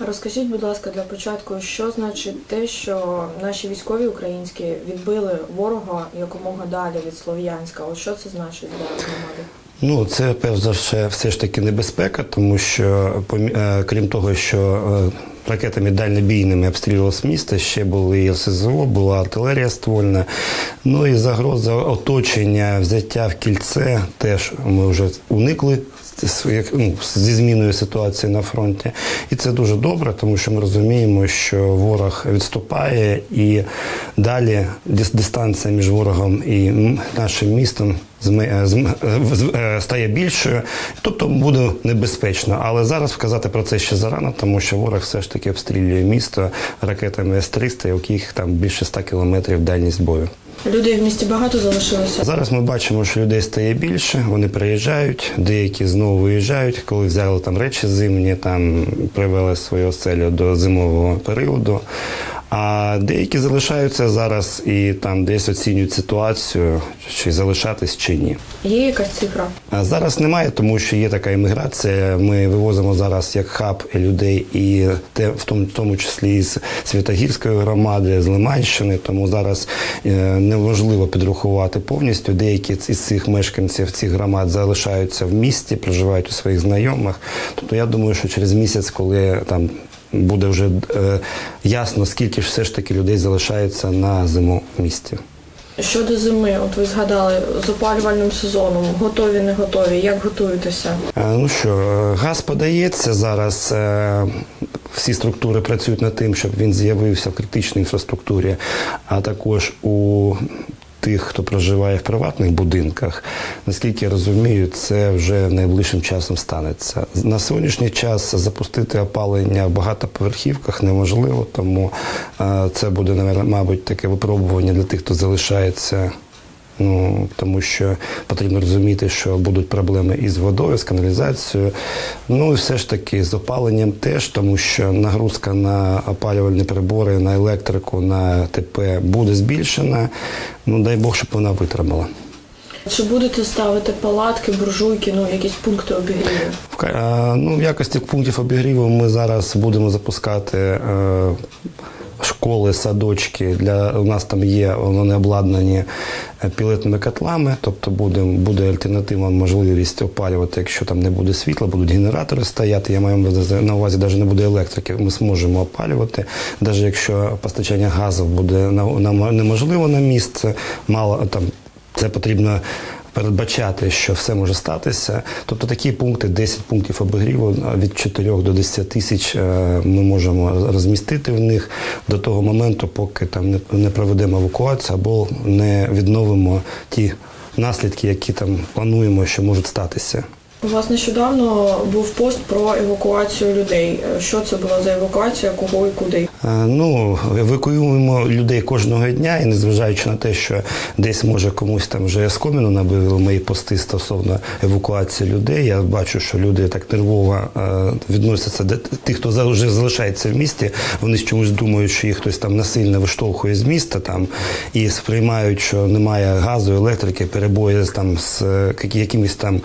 Розкажіть, будь ласка, для початку, що значить те, що наші військові українські відбили ворога якомога далі від Слов'янська? От що це значить для громади? Ну, це перш за все, все ж таки небезпека, тому що е, крім того, що е, ракетами дальнобійними обстрілювалось місто, ще були і СЗО, була артилерія ствольна. Ну і загроза оточення, взяття в кільце теж ми вже уникли ну, зі зміною ситуації на фронті. І це дуже добре, тому що ми розуміємо, що ворог відступає і далі дистанція між ворогом і нашим містом е, е, е, стає більшою, тобто буде небезпечно. Але зараз сказати про це ще зарано, тому що ворог все ж таки обстрілює місто ракетами С-300, у яких там більше 100 кілометрів дальність бою. Людей в місті багато залишилося. Зараз ми бачимо, що людей стає більше, вони приїжджають, деякі знову виїжджають, коли взяли там речі зимні, там привели свою оселю до зимового періоду. А деякі залишаються зараз і там десь оцінюють ситуацію, чи залишатись чи ні. Є якась цифра? А зараз немає, тому що є така імміграція. Ми вивозимо зараз як хаб людей, і те в тому, в тому числі з Святогірської громади, з Лиманщини. Тому зараз е, неможливо підрахувати повністю. Деякі із цих мешканців цих громад залишаються в місті, проживають у своїх знайомих. Тобто я думаю, що через місяць, коли там. Буде вже е, ясно, скільки ж все ж таки людей залишається на зиму в місті. Щодо зими, от ви згадали з опалювальним сезоном, готові, не готові. Як готуєтеся? Е, Ну що, е, газ подається зараз. е, Всі структури працюють над тим, щоб він з'явився в критичній інфраструктурі, а також у тих, хто проживає в приватних будинках. Наскільки я розумію, це вже найближчим часом станеться. На сьогоднішній час запустити опалення в багатоповерхівках неможливо, тому е, це буде, мабуть, таке випробування для тих, хто залишається тому що потрібно розуміти, що будуть проблеми із водою, з каналізацією. Ну і все ж таки з опаленням теж, тому що нагрузка на опалювальні прибори, на електрику, на ТП буде збільшена. Ну дай Бог, щоб вона витримала. Чи будете ставити палатки, буржуйки, ну якісь пункти обігріву? В Ну, в якості пунктів обігріву ми зараз будемо запускати е, школи, садочки. Для, у нас там є, вони обладнані е, пілетними котлами, тобто буде, буде альтернативна можливість опалювати, якщо там не буде світла, будуть генератори стояти. Я маю на увазі, навіть не буде електрики, ми зможемо опалювати. Навіть якщо постачання газу буде на- на- неможливо на місце, мало там це потрібно передбачати, що все може статися. Тобто такі пункти, 10 пунктів обігріву від 4 до 10 тисяч е, ми можемо розмістити в них до того моменту, поки там не, проведемо евакуацію або не відновимо ті наслідки, які там плануємо, що можуть статися. У вас нещодавно був пост про евакуацію людей. Що це була за евакуація, кого і куди? Е, Ну, евакуюємо людей кожного дня, і незважаючи на те, що десь може комусь там вже скоміну набили мої пости стосовно евакуації людей. Я бачу, що люди так нервово е, відносяться до тих, хто вже залишається в місті. Вони чомусь думають, що їх хтось там насильно виштовхує з міста там і сприймають, що немає газу, електрики, перебої там з е, якимись там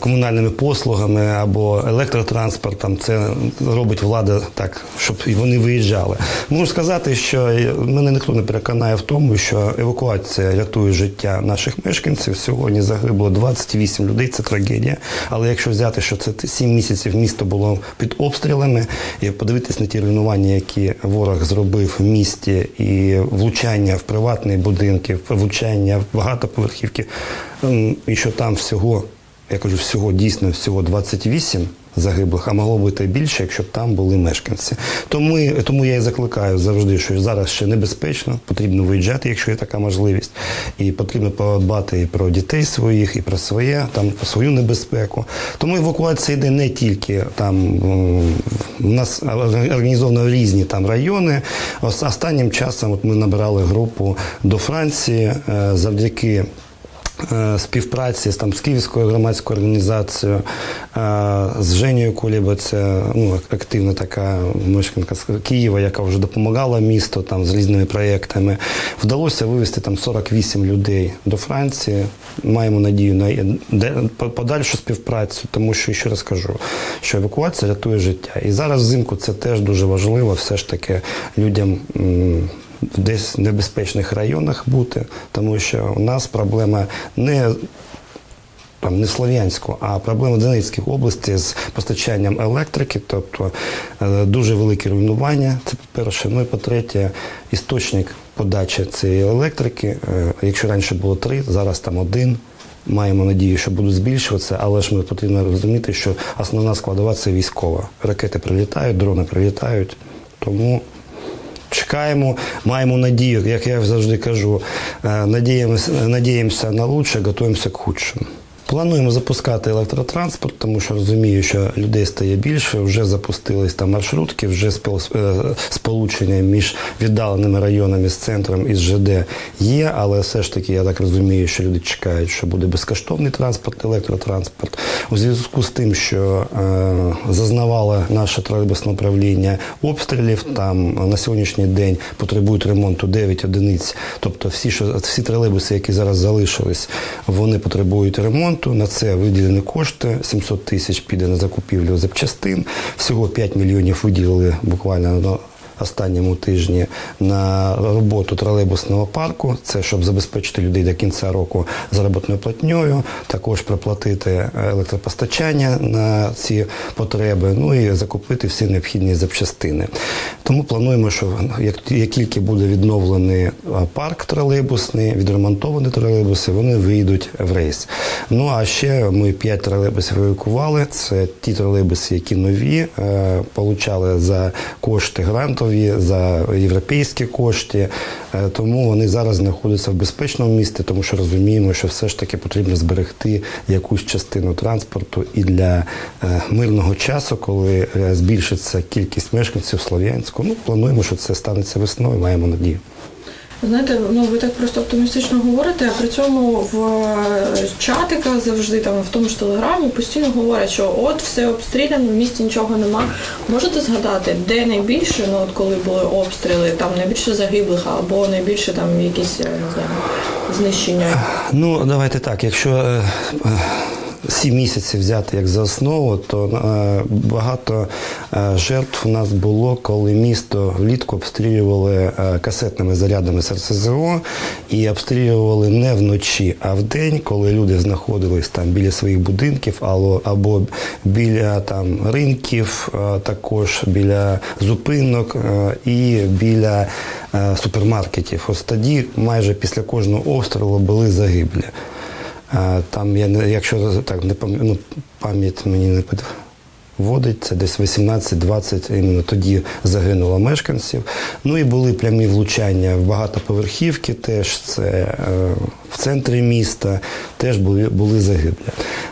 комунальними послугами або електротранспортом. Це робить влада так, щоб вони виїжджали. Можу сказати, що мене ніхто не переконає в тому, що евакуація рятує життя наших мешканців. Сьогодні загибло 28 людей. Це трагедія. Але якщо взяти, що це 7 місяців місто було під обстрілами, і подивитись на ті руйнування, які ворог зробив в місті, і влучання в приватні будинки, влучання в багатоповерхівки, ем, і що там всього я кажу, всього дійсно всього 28 загиблих, а могло бути більше, якщо б там були мешканці. Тому, тому я і закликаю завжди, що зараз ще небезпечно, потрібно виїжджати, якщо є така можливість, і потрібно подбати і про дітей своїх, і про своє, там про свою небезпеку. Тому евакуація йде не тільки там у нас організовано різні там райони. Останнім часом от ми набирали групу до Франції е, завдяки співпраці з, там, з Київською громадською організацією, е, з Женєю Куліба, це ну, активна така мешканка з Києва, яка вже допомагала місту там, з різними проєктами. Вдалося вивезти там 48 людей до Франції. Маємо надію на подальшу співпрацю, тому що ще раз кажу, що евакуація рятує життя. І зараз взимку це теж дуже важливо, все ж таки людям. В десь небезпечних районах бути, тому що у нас проблема не там не Слов'янську, а проблема в Донецькій області з постачанням електрики, тобто е, дуже велике руйнування. Це по-перше. Ну і по-третє, істочник подачі цієї електрики. е, Якщо раніше було три, зараз там один. Маємо надію, що будуть збільшуватися, але ж ми потрібно розуміти, що основна складова це військова. Ракети прилітають, дрони прилітають. Тому чекаємо, маємо надію, як я завжди кажу, е, надіємося, надіємося на лучше, готуємося к худшому. Плануємо запускати електротранспорт, тому що розумію, що людей стає більше. Вже запустились там маршрутки, вже е, сполучення між віддаленими районами з центром і з ЖД є, але все ж таки я так розумію, що люди чекають, що буде безкоштовний транспорт, електротранспорт. У зв'язку з тим, що е, зазнавало наше тролейбусне управління обстрілів, там на сьогоднішній день потребують ремонту 9 одиниць. Тобто всі, що всі тролейбуси, які зараз залишились, вони потребують ремонту. На це виділені кошти. 700 тисяч піде на закупівлю запчастин. Всього 5 мільйонів виділили буквально останньому тижні на роботу тролейбусного парку. Це щоб забезпечити людей до кінця року заробітною платньою, також проплатити електропостачання на ці потреби, ну і закупити всі необхідні запчастини. Тому плануємо, що як, тільки буде відновлений парк тролейбусний, відремонтовані тролейбуси, вони вийдуть в рейс. Ну а ще ми 5 тролейбусів евакували. Це ті тролейбуси, які нові, е, получали за кошти грантові, за європейські кошти. Е, тому вони зараз знаходяться в безпечному місці, тому що розуміємо, що все ж таки потрібно зберегти якусь частину транспорту і для е, мирного часу, коли е, збільшиться кількість мешканців Слов'янську. Ну, плануємо, що це станеться весною, маємо надію. Знаєте, ну ви так просто оптимістично говорите, а при цьому в е, чатиках завжди там в тому ж телеграмі постійно говорять, що от все обстріляно, в місті нічого нема. Можете згадати, де найбільше, ну от коли були обстріли, там найбільше загиблих або найбільше там якісь е, не знаю, знищення? Ну, давайте так. Якщо сім місяців взяти як за основу, то е, багато е, жертв у нас було, коли місто влітку обстрілювали е, касетними зарядами з РСЗО і обстрілювали не вночі, а вдень, коли люди знаходились там біля своїх будинків або, біля там ринків, також біля зупинок і біля супермаркетів. Ось тоді майже після кожного обстрілу були загиблі. Е, Там я не якщо так не пам- ну, пам'ять мені не підводить, це десь 18-20 іменно тоді загинуло мешканців. Ну і були прямі влучання в багатоповерхівки, теж це е, в центрі міста, теж були, були загиблі.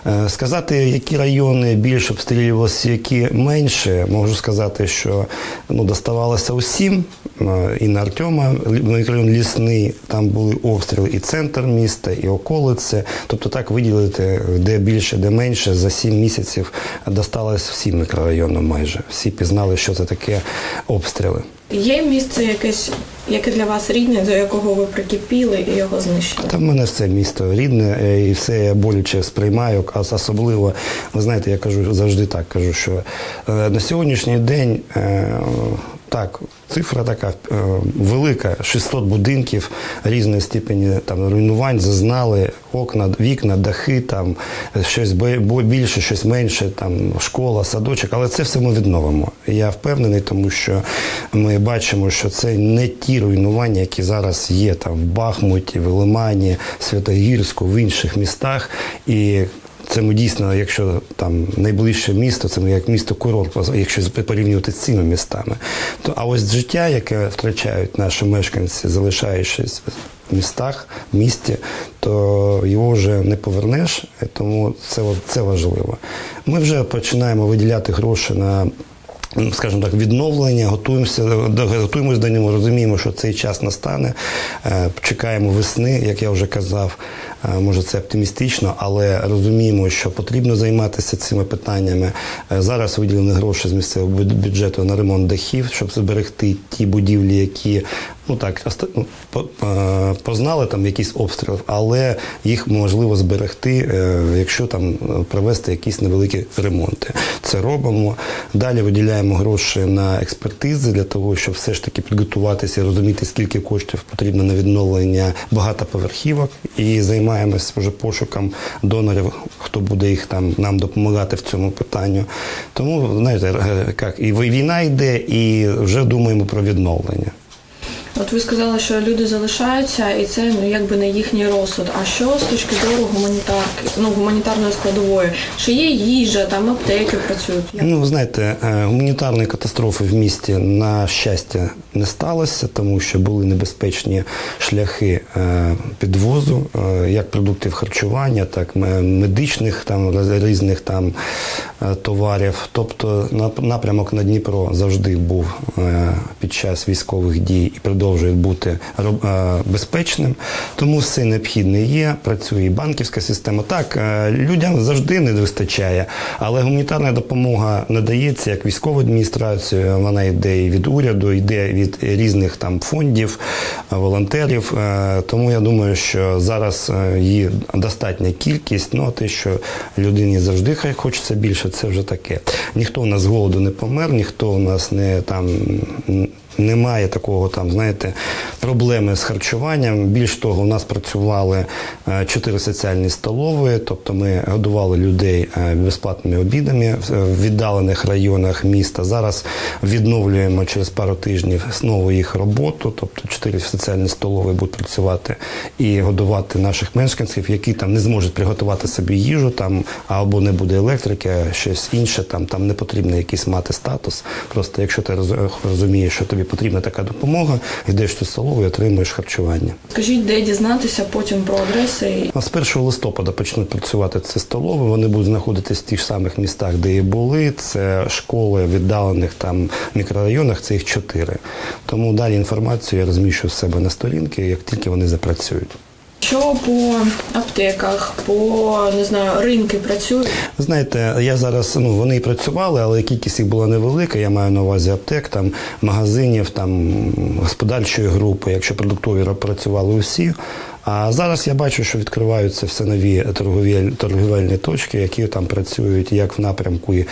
Е, Сказати, які райони більше обстрілювалися, які менше, можу сказати, що ну, доставалося усім. Е, І на Артема, мікрорайон Лісний, там були обстріли і центр міста, і околиці. Тобто так виділити, де більше, де менше, за сім місяців досталось всім мікрорайонам майже. Всі пізнали, що це таке обстріли. Є місце якесь, яке для вас рідне, до якого ви прикипіли і його знищили? Та в мене все місто рідне, е, і все я болюче сприймаю, а особливо, ви знаєте, я кажу завжди так, кажу, що е, на сьогоднішній день. Так, цифра така е, велика, 600 будинків різної степені там руйнувань зазнали окна, вікна, дахи, там щось більше, щось менше, там школа, садочок, але це все ми відновимо. Я впевнений, тому що ми бачимо, що це не ті руйнування, які зараз є там в Бахмуті, в Лимані, Святогірську, в інших містах. І це ми дійсно, якщо там найближче місто, це ми як місто курорт, якщо порівнювати з цими містами. То а ось життя, яке втрачають наші мешканці, залишаючись в містах, в місті, то його вже не повернеш, тому це, це важливо. Ми вже починаємо виділяти гроші на скажімо так, відновлення, готуємося до готуємось до нього, розуміємо, що цей час настане. Е, Чекаємо весни, як я вже казав. Е, Може, це оптимістично, але розуміємо, що потрібно займатися цими питаннями. Е, Зараз виділені гроші з місцевого бюджету на ремонт дахів, щоб зберегти ті будівлі, які ну так ну, е, познали там якийсь обстріл, але їх можливо зберегти, е, якщо там е, провести якісь невеликі ремонти. Це робимо. Далі виділяємо гроші на експертизи для того, щоб все ж таки підготуватися розуміти, скільки коштів потрібно на відновлення багатоповерхівок, і займаємося вже пошуком донорів, хто буде їх там нам допомагати в цьому питанню. Тому знаєте, як і війна йде, і вже думаємо про відновлення. От ви сказали, що люди залишаються, і це ну якби не їхній розсуд. А що з точки зору гуманітарки, ну гуманітарної складової? Чи є їжа, там аптеки працюють? Ну, знаєте, е, гуманітарної катастрофи в місті, на щастя, не сталося, тому що були небезпечні шляхи е, підвозу, е, як продуктів харчування, так медичних там різних там товарів. Тобто напрямок на Дніпро завжди був під час військових дій і продовжує бути е, безпечним. Тому все необхідне є. Працює і банківська система. Так, е, людям завжди не вистачає, але гуманітарна допомога надається як військовою адміністрацією, вона йде і від уряду, йде від різних там фондів, волонтерів. Е, Тому я думаю, що зараз її достатня кількість. Ну, а те, що людині завжди хай хочеться більше, це вже таке. Ніхто у нас з голоду не помер, ніхто у нас не там. Немає такого там, знаєте, проблеми з харчуванням. Більш того, у нас працювали е, чотири соціальні столові, тобто ми годували людей е, безплатними обідами в віддалених районах міста. Зараз відновлюємо через пару тижнів знову їх роботу. Тобто чотири соціальні столові будуть працювати і годувати наших мешканців, які там не зможуть приготувати собі їжу, там або не буде електрики, щось інше. Там там не потрібно якийсь мати статус. Просто якщо ти роз- розумієш, що тобі потрібна така допомога, йдеш цю столову і отримуєш харчування. Скажіть, де дізнатися потім про адреси? А З 1 листопада почнуть працювати ці столови. Вони будуть знаходитись в тих самих містах, де і були. Це школи віддалених там мікрорайонах, це їх чотири. Тому далі інформацію я розміщу в себе на сторінки, як тільки вони запрацюють. Що по аптеках, по не знаю, ринки працюють? Знаєте, я зараз ну вони працювали, але кількість їх була невелика. Я маю на увазі аптек, там магазинів, там господарчої групи, якщо продуктові працювали усі. А зараз я бачу, що відкриваються все нові торгові торговельні точки, які там працюють як в напрямку е,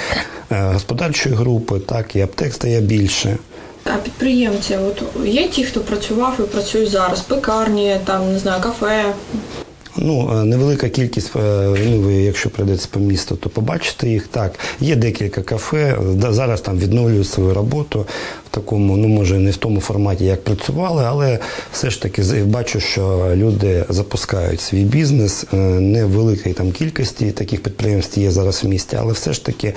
господарчої групи, так і аптек стає більше. А підприємці, от є ті, хто працював і працюють зараз, пекарні, там не знаю, кафе. Ну, е, невелика кількість, е, ну, ви, якщо прийдете по місту, то побачите їх. Так, є декілька кафе, зараз там відновлюють свою роботу в такому, ну може не в тому форматі, як працювали, але все ж таки бачу, що люди запускають свій бізнес. Е, Не в великій там кількості таких підприємств є зараз в місті, але все ж таки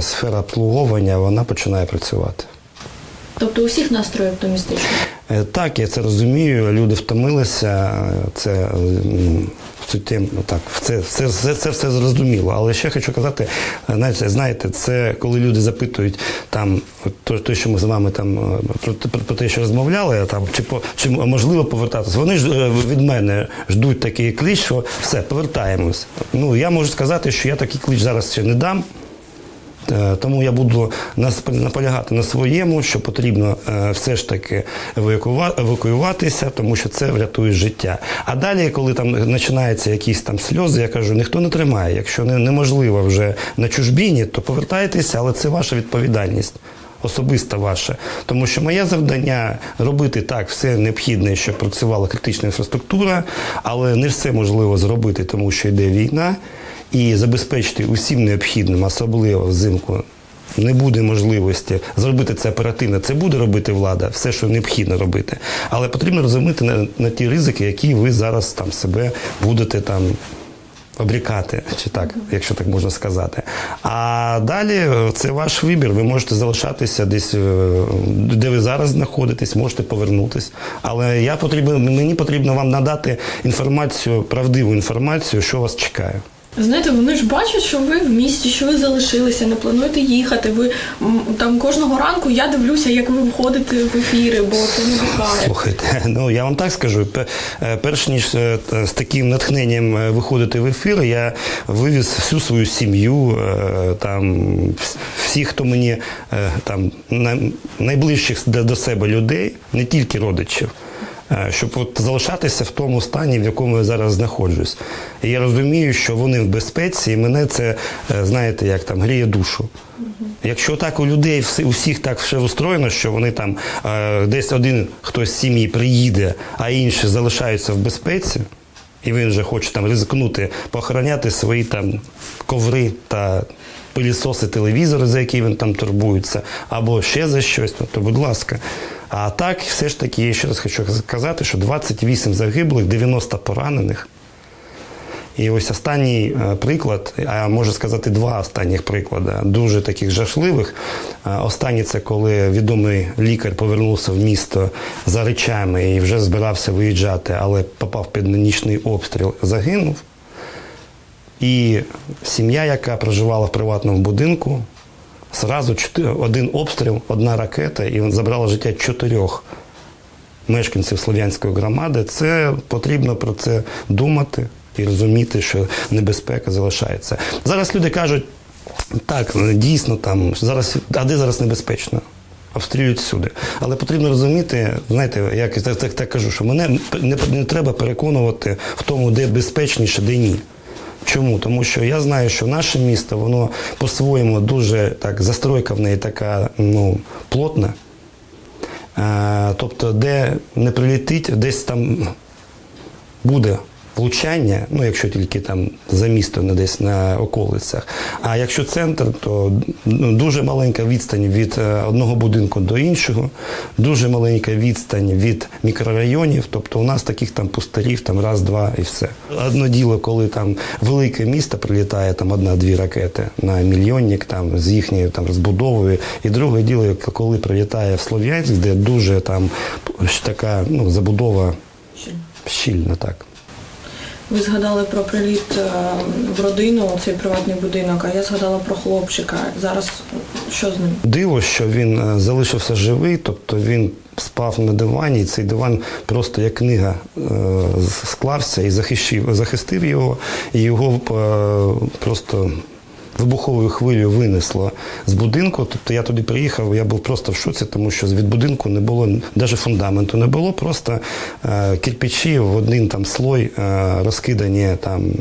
сфера обслуговування вона починає працювати. Тобто у всіх настрої оптимістичні. Е, Так, я це розумію. Люди втомилися. е, Це е, м, суттєво, ну, так, це, це, це, це все зрозуміло. Але ще хочу казати, е, знаєте, це коли люди запитують там то, то, що ми з вами там е, про, те- про, про те, що розмовляли, там чи по чи можливо повертатися. Вони ж е, від мене ждуть такий клич, що все, повертаємось. Ну я можу сказати, що я такий клич зараз ще не дам. Е, Тому я буду наполягати на своєму, що потрібно е, все ж таки евакуюватися, тому що це врятує життя. А далі, коли там починаються якісь там сльози, я кажу, ніхто не тримає. Якщо неможливо вже на чужбіні, то повертайтеся, але це ваша відповідальність. Особисто ваше, тому що моє завдання робити так все необхідне, щоб працювала критична інфраструктура, але не все можливо зробити, тому що йде війна, і забезпечити усім необхідним, особливо взимку. Не буде можливості зробити це оперативно. Це буде робити влада, все, що необхідно робити. Але потрібно розуміти на, на ті ризики, які ви зараз там себе будете там обрікати, чи так, якщо так можна сказати. А далі е, це ваш вибір. Ви можете залишатися десь, е, де ви зараз знаходитесь, можете повернутись. Але я потрібен, мені потрібно вам надати інформацію, правдиву інформацію, що вас чекає. Знаєте, вони ж бачать, що ви в місті, що ви залишилися, не плануєте їхати. Ви там кожного ранку я дивлюся, як ви виходите в ефіри, бо це надихає. Слухайте, ну я вам так скажу. е, Перш ніж е, з таким натхненням е, виходити в ефір, я вивіз всю свою сім'ю, там вс- всіх, хто мені там на- найближчих до себе людей, не тільки родичів. Е, Щоб от залишатися в тому стані, в якому я зараз знаходжусь. І я розумію, що вони в безпеці, і мене це, е, знаєте, як там гріє душу. Якщо так у людей всі- у всіх так все устроєно, що вони там е, десь один хтось з сім'ї приїде, а інші залишаються в безпеці, і він вже хоче там ризикнути, поохороняти свої там коври та пилісоси, телевізори, за які він там турбується, або ще за щось, то будь ласка. А так, все ж таки, я ще раз хочу сказати, що 28 загиблих, 90 поранених. І ось останній е, приклад, а можу сказати, два останніх приклади, дуже таких жахливих. Е, Останній це коли відомий лікар повернувся в місто за речами і вже збирався виїжджати, але попав під нічний обстріл, загинув. І сім'я, яка проживала в приватному будинку, зразу один обстріл, одна ракета, і забрала життя чотирьох мешканців Слов'янської громади, це потрібно про це думати і розуміти, що небезпека залишається. Зараз люди кажуть, так, дійсно там зараз, а де зараз небезпечно? Обстрілюють всюди. Але потрібно розуміти, знаєте, як я так, так, так кажу, що мене не, не треба переконувати в тому, де безпечніше, де ні. Чому? Тому що я знаю, що наше місто, воно по-своєму дуже так, застройка в неї така ну, плотна. Е, Тобто, де не прилітить, десь там буде влучання, ну якщо тільки там за місто, не десь на околицях. А якщо центр, то ну, дуже маленька відстань від е, одного будинку до іншого, дуже маленька відстань від мікрорайонів. Тобто у нас таких там пустирів, там раз, два і все. Одно діло, коли там велике місто прилітає там одна-дві ракети на мільйонник там з їхньою там розбудовою. І друге діло, коли прилітає в Слов'янськ, де дуже там така ну, забудова щільна так. Ви згадали про приліт е, в родину, цей приватний будинок, а я згадала про хлопчика. Зараз що з ним? Диво, що він е, залишився живий, тобто він спав на дивані, і цей диван просто як книга е, склався і захистив його, і його просто вибуховою хвилею винесло з будинку. Тобто я туди приїхав, я був просто в шоці, тому що від будинку не було, навіть фундаменту не було, просто е, кирпичі в один там слой е, розкидані там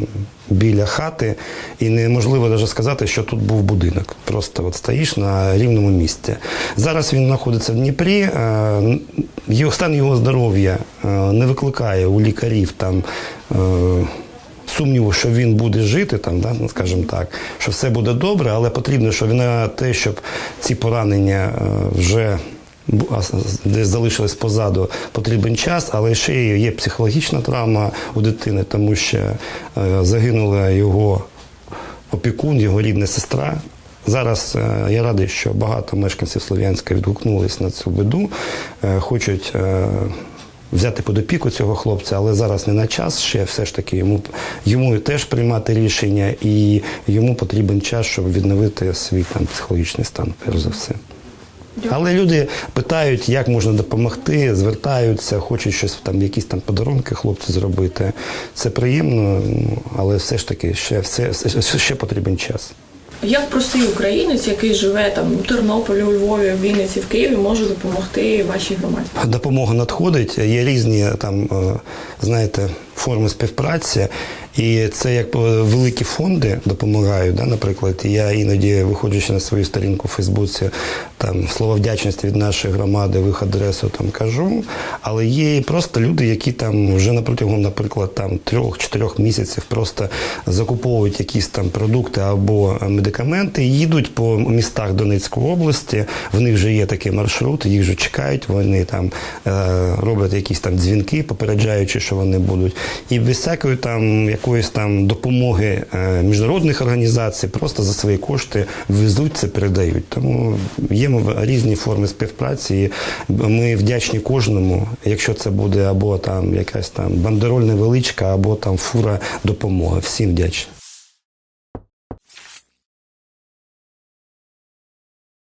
біля хати, і неможливо навіть сказати, що тут був будинок. Просто от стоїш на рівному місці. Зараз він знаходиться в Дніпрі. е, стан його здоров'я е, не викликає у лікарів там. Е, Сумніву, що він буде жити, там, да, ну, скажімо так, що все буде добре, але потрібно, щоб на те, щоб ці поранення е, вже десь залишились позаду, потрібен час, але ще є психологічна травма у дитини, тому що е, загинула його опікун, його рідна сестра. Зараз е, я радий, що багато мешканців Слов'янська відгукнулись на цю біду, е, хочуть е, взяти під опіку цього хлопця, але зараз не на час ще все ж таки йому, йому теж приймати рішення, і йому потрібен час, щоб відновити свій там психологічний стан, перш за все. Але люди питають, як можна допомогти, звертаються, хочуть щось там, якісь там подарунки хлопцю зробити. Це приємно, ну, але все ж таки ще, все, все- ще потрібен час. Як простий українець, який живе там у Тернополі, у Львові, в Вінниці, в Києві, може допомогти вашій громаді? Допомога надходить, є різні там, е, знаєте, форми співпраці, і це як великі фонди допомагають. Да, наприклад, я іноді, виходячи на свою сторінку в Фейсбуці, там слова вдячності від нашої громади, в їх адресу там кажу. Але є і просто люди, які там вже на протягом, наприклад, там трьох-чотирьох місяців просто закуповують якісь там продукти або медикаменти, їдуть по містах Донецької області. В них вже є такий маршрут, їх вже чекають. Вони там е, роблять якісь там дзвінки, попереджаючи, що вони будуть. І без всякої там якоїсь там допомоги е, міжнародних організацій, просто за свої кошти везуть це, передають. Тому є різні форми співпраці. І ми вдячні кожному, якщо це буде або там якась там бандероль невеличка, або там фура допомоги. Всім вдячні.